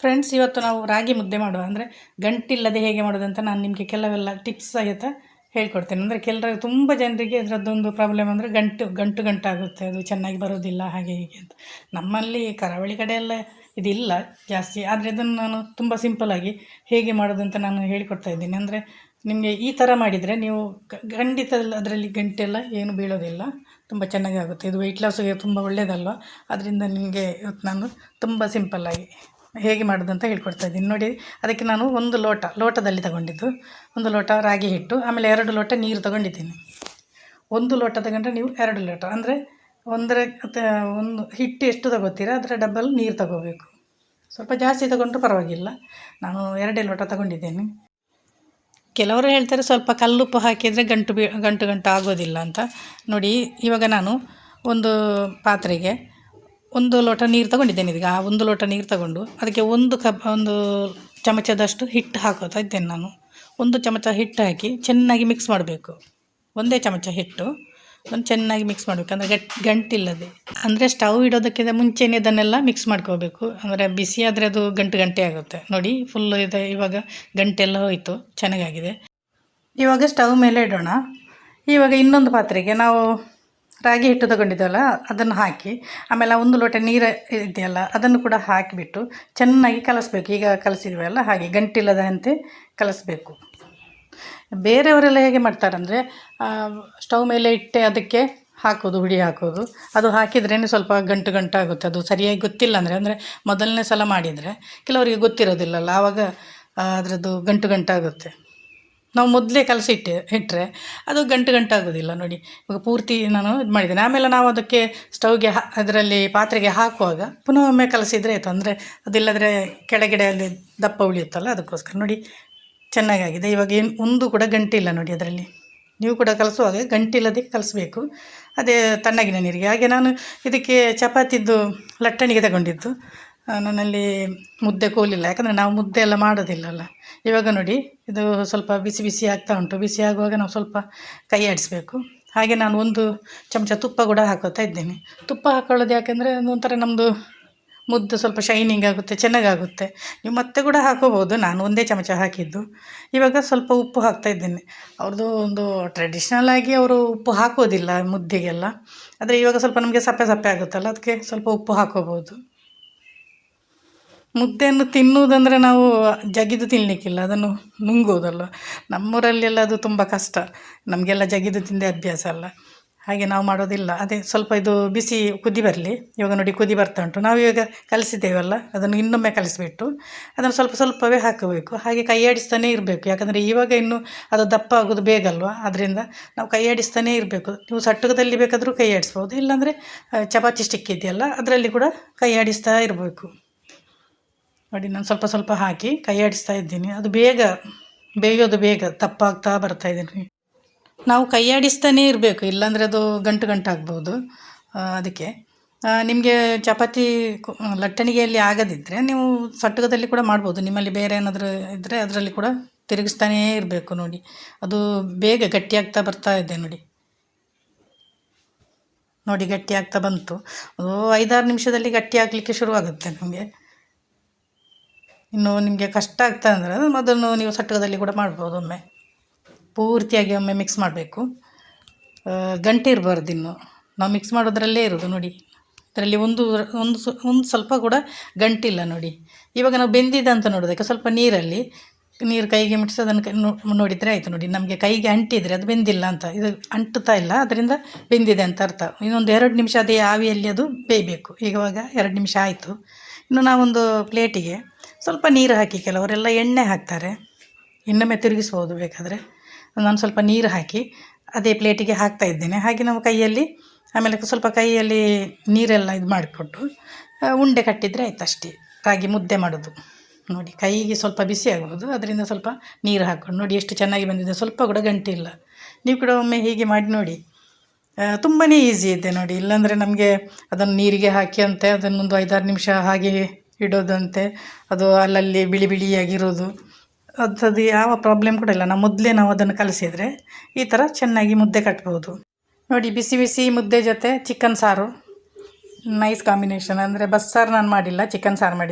Friends ಇವತ್ತು ನಾವು ರಾಗಿ ಮುದ್ದೆ ಮಾಡುವ. ಅಂದರೆ ಗಂಟಿಲ್ಲದೆ ಹೇಗೆ ಮಾಡೋದು ಅಂತ ನಾನು ನಿಮಗೆ ಕೆಲವೆಲ್ಲ ಟಿಪ್ಸ್ ಸಹಿತ ಹೇಳ್ಕೊಡ್ತೇನೆ. ಅಂದರೆ ಕೆಲವರು ತುಂಬ ಜನರಿಗೆ ಅದರದ್ದೊಂದು ಪ್ರಾಬ್ಲಮ್ ಅಂದರೆ ಗಂಟು ಗಂಟು ಗಂಟಾಗುತ್ತೆ. ಅದು ಚೆನ್ನಾಗಿ ಬರೋದಿಲ್ಲ, ಹಾಗೆ ಹೀಗೆ ಅಂತ. ನಮ್ಮಲ್ಲಿ ಕರಾವಳಿ ಕಡೆಯೆಲ್ಲ ಇದಿಲ್ಲ ಜಾಸ್ತಿ. ಆದರೆ ಅದನ್ನು ನಾನು ತುಂಬ ಸಿಂಪಲಾಗಿ ಹೇಗೆ ಮಾಡೋದು ಅಂತ ನಾನು ಹೇಳಿಕೊಡ್ತಾ ಇದ್ದೀನಿ. ಅಂದರೆ ನಿಮಗೆ ಈ ಥರ ಮಾಡಿದರೆ ನೀವು ಖಂಡಿತ ಅದರಲ್ಲಿ ಗಂಟೆಲ್ಲ ಏನು ಬೀಳೋದಿಲ್ಲ. ತುಂಬ ಚೆನ್ನಾಗಿ ಆಗುತ್ತೆ ಇದು ವೆಯ್ಟ್ ಲಾಸ್ಗೆ ತುಂಬ ಒಳ್ಳೆಯದಲ್ವ ಅದರಿಂದ ನಿಮಗೆ ಇವತ್ತು ನಾನು ತುಂಬ ಸಿಂಪಲ್ಲಾಗಿ ಹೇಗೆ ಮಾಡೋದು ಅಂತ ಹೇಳ್ಕೊಡ್ತಾ ಇದ್ದೀನಿ. ನೋಡಿ, ಅದಕ್ಕೆ ನಾನು ಒಂದು ಲೋಟ, ಲೋಟದಲ್ಲಿ ತಗೊಂಡಿದ್ದು. ಒಂದು ಲೋಟ ರಾಗಿ ಹಿಟ್ಟು, ಆಮೇಲೆ ಎರಡು ಲೋಟ ನೀರು ತಗೊಂಡಿದ್ದೀನಿ. ಒಂದು ಲೋಟ ತಗೊಂಡ್ರೆ ನೀವು ಎರಡು ಲೋಟ. ಅಂದರೆ ಒಂದರ ಒಂದು ಹಿಟ್ಟು ಎಷ್ಟು ತಗೋತೀರಾ, ಅದರ ಡಬ್ಬಲ್ ನೀರು ತಗೋಬೇಕು. ಸ್ವಲ್ಪ ಜಾಸ್ತಿ ತಗೊಂಡ್ರೂ ಪರವಾಗಿಲ್ಲ. ನಾನು ಎರಡೇ ಲೋಟ ತಗೊಂಡಿದ್ದೇನೆ. ಕೆಲವರು ಹೇಳ್ತಾರೆ ಸ್ವಲ್ಪ ಕಲ್ಲುಪ್ಪು ಹಾಕಿದರೆ ಗಂಟು ಬಿ, ಗಂಟು ಗಂಟು ಆಗೋದಿಲ್ಲ ಅಂತ. ನೋಡಿ, ಇವಾಗ ನಾನು ಒಂದು ಪಾತ್ರೆಗೆ ಒಂದು ಲೋಟ ನೀರು ತಗೊಂಡಿದ್ದೇನೆ ಇದೀಗ. ಒಂದು ಲೋಟ ನೀರು ತಗೊಂಡು ಅದಕ್ಕೆ ಒಂದು ಕಪ್, ಒಂದು ಚಮಚದಷ್ಟು ಹಿಟ್ಟು ಹಾಕೋತಾ ಇದ್ದೇನೆ ನಾನು. ಒಂದು ಚಮಚ ಹಿಟ್ಟು ಹಾಕಿ ಚೆನ್ನಾಗಿ ಮಿಕ್ಸ್ ಮಾಡಬೇಕು. ಒಂದೇ ಚಮಚ ಹಿಟ್ಟು. ಒಂದು ಚೆನ್ನಾಗಿ ಮಿಕ್ಸ್ ಮಾಡಬೇಕು. ಅಂದರೆ ಗಟ್, ಗಂಟಿಲ್ಲದೆ. ಅಂದರೆ ಸ್ಟವ್ ಇಡೋದಕ್ಕಿಂತ ಮುಂಚೆನೇ ಇದನ್ನೆಲ್ಲ ಮಿಕ್ಸ್ ಮಾಡ್ಕೋಬೇಕು. ಅಂದರೆ ಬಿಸಿ ಆದರೆ ಅದು ಗಂಟು ಗಂಟೆ ಆಗುತ್ತೆ. ನೋಡಿ ಫುಲ್ಲು ಇದೆ. ಇವಾಗ ಗಂಟೆಲ್ಲ ಹೋಯಿತು. ಚೆನ್ನಾಗಾಗಿದೆ. ಇವಾಗ ಸ್ಟವ್ ಮೇಲೆ ಇಡೋಣ. ಇವಾಗ ಇನ್ನೊಂದು ಪಾತ್ರೆಗೆ ನಾವು ರಾಗಿ ಹಿಟ್ಟು ತಗೊಂಡಿದ್ದೆವಲ್ಲ, ಅದನ್ನು ಹಾಕಿ, ಆಮೇಲೆ ಒಂದು ಲೋಟ ನೀರು ಇದೆಯಲ್ಲ, ಅದನ್ನು ಕೂಡ ಹಾಕಿಬಿಟ್ಟು ಚೆನ್ನಾಗಿ ಕಲಸಬೇಕು. ಈಗ ಕಲಸಿದ್ವಲ್ಲ ಹಾಗೆ ಗಂಟಿಲ್ಲದಂತೆ ಕಲಸಬೇಕು. ಬೇರೆಯವರೆಲ್ಲ ಹೇಗೆ ಮಾಡ್ತಾರಂದರೆ ಸ್ಟೌವ್ ಮೇಲೆ ಇಟ್ಟೆ ಅದಕ್ಕೆ ಹಾಕೋದು ಹುಡಿ ಹಾಕೋದು. ಅದು ಹಾಕಿದ್ರೇ ಸ್ವಲ್ಪ ಗಂಟು ಗಂಟು ಆಗುತ್ತೆ ಅದು ಸರಿಯಾಗಿ ಗೊತ್ತಿಲ್ಲ ಅಂದರೆ ಅಂದರೆ ಮೊದಲನೇ ಸಲ ಮಾಡಿದರೆ ಕೆಲವರಿಗೆ ಗೊತ್ತಿರೋದಿಲ್ಲಲ್ಲ, ಆವಾಗ ಅದರದ್ದು ಗಂಟು ಗಂಟಾಗುತ್ತೆ. ನಾವು ಮೊದಲೇ ಕಲಸಿ ಇಟ್ಟೆ ಇಟ್ಟರೆ ಅದು ಗಂಟು ಗಂಟು ಆಗೋದಿಲ್ಲ ನೋಡಿ. ಇವಾಗ ಪೂರ್ತಿ ನಾನು ಇದು ಮಾಡಿದ್ದೇನೆ. ಆಮೇಲೆ ನಾವು ಅದಕ್ಕೆ ಸ್ಟೌವ್ಗೆ ಹಾ, ಅದರಲ್ಲಿ ಪಾತ್ರೆಗೆ ಹಾಕುವಾಗ ಪುನಃ ಒಮ್ಮೆ ಕಲಸಿದರೆ ಆಯಿತು. ಅಂದರೆ ಅದಿಲ್ಲದ್ರೆ ಕೆಳಗಡೆ ಅಲ್ಲಿ ದಪ್ಪ ಉಳಿಯುತ್ತಲ್ಲ, ಅದಕ್ಕೋಸ್ಕರ ನೋಡಿ ಚೆನ್ನಾಗಾಗಿದೆ. ಇವಾಗ ಏನು, ಒಂದು ಕೂಡ ಗಂಟಿಲ್ಲ ನೋಡಿ ಅದರಲ್ಲಿ. ನೀವು ಕೂಡ ಕಲಿಸುವಾಗ ಗಂಟಿಲ್ಲದೆ ಕಲಸಬೇಕು. ಅದೇ ತಣ್ಣಗಿನ ನೀರಿಗೆ. ಹಾಗೆ ನಾನು ಇದಕ್ಕೆ ಚಪಾತಿದ್ದು ಲಟ್ಟಣಿಗೆ ತಗೊಂಡಿದ್ದು. ನನ್ನಲ್ಲಿ ಮುದ್ದೆ ಕೋಲಿಲ್ಲ. ಯಾಕಂದರೆ ನಾವು ಮುದ್ದೆ ಎಲ್ಲ ಮಾಡೋದಿಲ್ಲಲ್ಲ. ಇವಾಗ ನೋಡಿ, ಇದು ಸ್ವಲ್ಪ ಬಿಸಿ ಬಿಸಿ ಆಗ್ತಾ ಉಂಟು. ಬಿಸಿ ಆಗುವಾಗ ನಾವು ಸ್ವಲ್ಪ ಕೈ ಆಡಿಸ್ಬೇಕು. ಹಾಗೆ ನಾನು ಒಂದು ಚಮಚ ತುಪ್ಪ ಕೂಡ ಹಾಕೋತಾ ಇದ್ದೇನೆ. ತುಪ್ಪ ಹಾಕೊಳ್ಳೋದು ಯಾಕೆಂದರೆ ಒಂಥರ ನಮ್ಮದು ಮುದ್ದು ಸ್ವಲ್ಪ ಶೈನಿಂಗ್ ಆಗುತ್ತೆ, ಚೆನ್ನಾಗಾಗುತ್ತೆ. ನೀವು ಮತ್ತೆ ಕೂಡ ಹಾಕೋಬೋದು. ನಾನು ಒಂದೇ ಚಮಚ ಹಾಕಿದ್ದು. ಇವಾಗ ಸ್ವಲ್ಪ ಉಪ್ಪು ಹಾಕ್ತಾ ಇದ್ದೇನೆ. ಅವ್ರದ್ದು ಒಂದು ಟ್ರೆಡಿಷ್ನಲ್ ಆಗಿ ಅವರು ಉಪ್ಪು ಹಾಕೋದಿಲ್ಲ ಮುದ್ದೆಗೆಲ್ಲ. ಆದರೆ ಇವಾಗ ಸ್ವಲ್ಪ ನಮಗೆ ಸಪ್ಪೆ ಸಪ್ಪೆ ಆಗುತ್ತಲ್ಲ, ಅದಕ್ಕೆ ಸ್ವಲ್ಪ ಉಪ್ಪು ಹಾಕೋಬೋದು. ಮುದ್ದೆಯನ್ನು ತಿನ್ನುವುದಂದರೆ ನಾವು ಜಗಿದು ತಿನ್ನಲಿಕ್ಕಿಲ್ಲ ಅದನ್ನು ನುಂಗೋದಲ್ಲ ನಮ್ಮೂರಲ್ಲೆಲ್ಲ ಅದು ತುಂಬ ಕಷ್ಟ. ನಮಗೆಲ್ಲ ಜಗಿದು ತಿಂದೇ ಅಭ್ಯಾಸ ಅಲ್ಲ. ಹಾಗೆ ನಾವು ಮಾಡೋದಿಲ್ಲ. ಅದೇ ಸ್ವಲ್ಪ ಇದು ಬಿಸಿ ಕುದಿ ಬರಲಿ. ಇವಾಗ ನೋಡಿ ಕುದಿ ಬರ್ತಾ ಉಂಟು. ನಾವು ಇವಾಗ ಕಲಿಸಿದ್ದೇವಲ್ಲ, ಅದನ್ನು ಇನ್ನೊಮ್ಮೆ ಕಲಿಸಿಬಿಟ್ಟು ಅದನ್ನು ಸ್ವಲ್ಪ ಸ್ವಲ್ಪವೇ ಹಾಕಬೇಕು. ಹಾಗೆ ಕೈಯಾಡಿಸ್ತಾನೇ ಇರಬೇಕು. ಯಾಕಂದರೆ ಇವಾಗ ಇನ್ನು ಅದು ದಪ್ಪ ಆಗೋದು ಬೇಗಲ್ವಾ ಅದರಿಂದ ನಾವು ಕೈಯಾಡಿಸ್ತಾನೇ ಇರಬೇಕು. ನೀವು ಸಟ್ಟುಗದಲ್ಲಿ ಬೇಕಾದರೂ ಕೈಯಾಡಿಸ್ಬೋದು ಇಲ್ಲಾಂದರೆ ಚಪಾತಿ ಸ್ಟಿಕ್ ಇದೆಯಲ್ಲ, ಅದರಲ್ಲಿ ಕೂಡ ಕೈಯಾಡಿಸ್ತಾ ಇರಬೇಕು. ನೋಡಿ, ನಾನು ಸ್ವಲ್ಪ ಸ್ವಲ್ಪ ಹಾಕಿ ಕೈ ಆಡಿಸ್ತಾ ಇದ್ದೀನಿ. ಅದು ಬೇಗ, ಬೇಯೋದು ಬೇಗ, ತಪ್ಪಾಗ್ತಾ ಬರ್ತಾ ಇದ್ದೀನಿ ನಾವು ಕೈ ಆಡಿಸ್ತಾನೇ ಇರಬೇಕು, ಇಲ್ಲಾಂದರೆ ಅದು ಗಂಟು ಗಂಟು ಆಗ್ಬೋದು ಅದಕ್ಕೆ. ನಿಮಗೆ ಚಪಾತಿ ಲಟ್ಟಣಿಗೆಯಲ್ಲಿ ಆಗದಿದ್ದರೆ ನೀವು ಸಟ್ಟಗದಲ್ಲಿ ಕೂಡ ಮಾಡ್ಬೋದು. ನಿಮ್ಮಲ್ಲಿ ಬೇರೆ ಏನಾದರೂ ಇದ್ದರೆ ಅದರಲ್ಲಿ ಕೂಡ ತಿರುಗಿಸ್ತಾನೇ ಇರಬೇಕು ನೋಡಿ. ಅದು ಬೇಗ ಗಟ್ಟಿಯಾಗ್ತಾ ಬರ್ತಾ ಇದೆ ನೋಡಿ. ನೋಡಿ ಗಟ್ಟಿ ಆಗ್ತಾ ಬಂತು. ಅದು ಐದಾರು ನಿಮಿಷದಲ್ಲಿ ಗಟ್ಟಿ ಆಗಲಿಕ್ಕೆ ಶುರುವಾಗುತ್ತೆ ನಮಗೆ. ಇನ್ನು ನಿಮಗೆ ಕಷ್ಟ ಆಗ್ತಾ ಅಂದರೆ ಅದನ್ನು ನೀವು ಸಟ್ಟಗದಲ್ಲಿ ಕೂಡ ಮಾಡ್ಬೋದು ಒಮ್ಮೆ. ಪೂರ್ತಿಯಾಗಿ ಒಮ್ಮೆ ಮಿಕ್ಸ್ ಮಾಡಬೇಕು. ಗಂಟೆ ಇರಬಾರ್ದು ಇನ್ನು. ನಾವು ಮಿಕ್ಸ್ ಮಾಡೋದ್ರಲ್ಲೇ ಇರೋದು ನೋಡಿ. ಅದರಲ್ಲಿ ಒಂದು ಒಂದು ಒಂದು ಸ್ವಲ್ಪ ಕೂಡ ಗಂಟಿಲ್ಲ ನೋಡಿ. ಇವಾಗ ನಾವು ಬೆಂದಿದೆ ಅಂತ ನೋಡೋದಕ್ಕೆ ಸ್ವಲ್ಪ ನೀರಲ್ಲಿ, ನೀರು ಕೈಗೆ ಮುಟ್ಟಿಸಿ ಅದನ್ನು ನೋಡಿದರೆ ಆಯಿತು ನೋಡಿ. ನಮಗೆ ಕೈಗೆ ಅಂಟಿದರೆ ಅದು ಬೆಂದಿಲ್ಲ ಅಂತ. ಇದು ಅಂಟುತ್ತಾ ಇಲ್ಲ ಅದರಿಂದ ಬೆಂದಿದೆ ಅಂತ ಅರ್ಥ. ಇನ್ನೊಂದು ಎರಡು ನಿಮಿಷ ಅದೇ ಆವಿಯಲ್ಲಿ ಅದು ಬೇಯಬೇಕು. ಈಗವಾಗ ಎರಡು ನಿಮಿಷ ಆಯಿತು. ಇನ್ನು ನಾವೊಂದು ಪ್ಲೇಟಿಗೆ ಸ್ವಲ್ಪ ನೀರು ಹಾಕಿ ಕೆಲವರೆಲ್ಲ ಎಣ್ಣೆ ಹಾಕ್ತಾರೆ. ಇನ್ನೊಮ್ಮೆ ತಿರುಗಿಸ್ಬೋದು ಬೇಕಾದರೆ. ನಾನು ಸ್ವಲ್ಪ ನೀರು ಹಾಕಿ ಅದೇ ಪ್ಲೇಟಿಗೆ ಹಾಕ್ತಾ ಇದ್ದೇನೆ. ಹಾಗೆ ನಾವು ಕೈಯಲ್ಲಿ ಆಮೇಲೆ ಸ್ವಲ್ಪ ಕೈಯಲ್ಲಿ ನೀರೆಲ್ಲ ಇದು ಮಾಡಿಕೊಟ್ಟು ಉಂಡೆ ಕಟ್ಟಿದರೆ ಆಯ್ತು ಅಷ್ಟೇ. ರಾಗಿ ಮುದ್ದೆ ಮಾಡೋದು. ನೋಡಿ, ಕೈಗೆ ಸ್ವಲ್ಪ ಬಿಸಿ ಆಗ್ಬೋದು. ಅದರಿಂದ ಸ್ವಲ್ಪ ನೀರು ಹಾಕ್ಕೊಂಡು ನೋಡಿ ಎಷ್ಟು ಚೆನ್ನಾಗಿ ಬಂದಿದೆ. ಸ್ವಲ್ಪ ಕೂಡ ಗಂಟಿಲ್ಲ ನೀವು ಕೂಡ ಒಮ್ಮೆ ಹೀಗೆ ಮಾಡಿ ನೋಡಿ. ತುಂಬಾ ಈಸಿ ಇದೆ ನೋಡಿ. ಇಲ್ಲಾಂದರೆ ನಮಗೆ ಅದನ್ನು ನೀರಿಗೆ ಹಾಕಿ ಅಂತೆ ಅದನ್ನೊಂದು ಐದಾರು ನಿಮಿಷ ಹಾಗೆ ಇಡೋದಂತೆ. ಅದು ಅಲ್ಲಲ್ಲಿ ಬಿಳಿ ಬಿಳಿಯಾಗಿರೋದು. ಅಂಥದ್ದು ಯಾವ ಪ್ರಾಬ್ಲಮ್ ಕೂಡ ಇಲ್ಲ. ನಾವು ಮೊದಲೇ ನಾವು ಅದನ್ನು ಕಲಿಸಿದರೆ ಈ ಥರ ಚೆನ್ನಾಗಿ ಮುದ್ದೆ ಕಟ್ಬೋದು. ನೋಡಿ, ಬಿಸಿ ಬಿಸಿ ಮುದ್ದೆ ಜೊತೆ ಚಿಕನ್ ಸಾರು. ನೈಸ್ ಕಾಂಬಿನೇಷನ್ ಅಂದರೆ ಬಸ್ಸಾರು ನಾನು ಮಾಡಿಲ್ಲ ಚಿಕನ್ ಸಾರು ಮಾಡಿದ್ದೆ.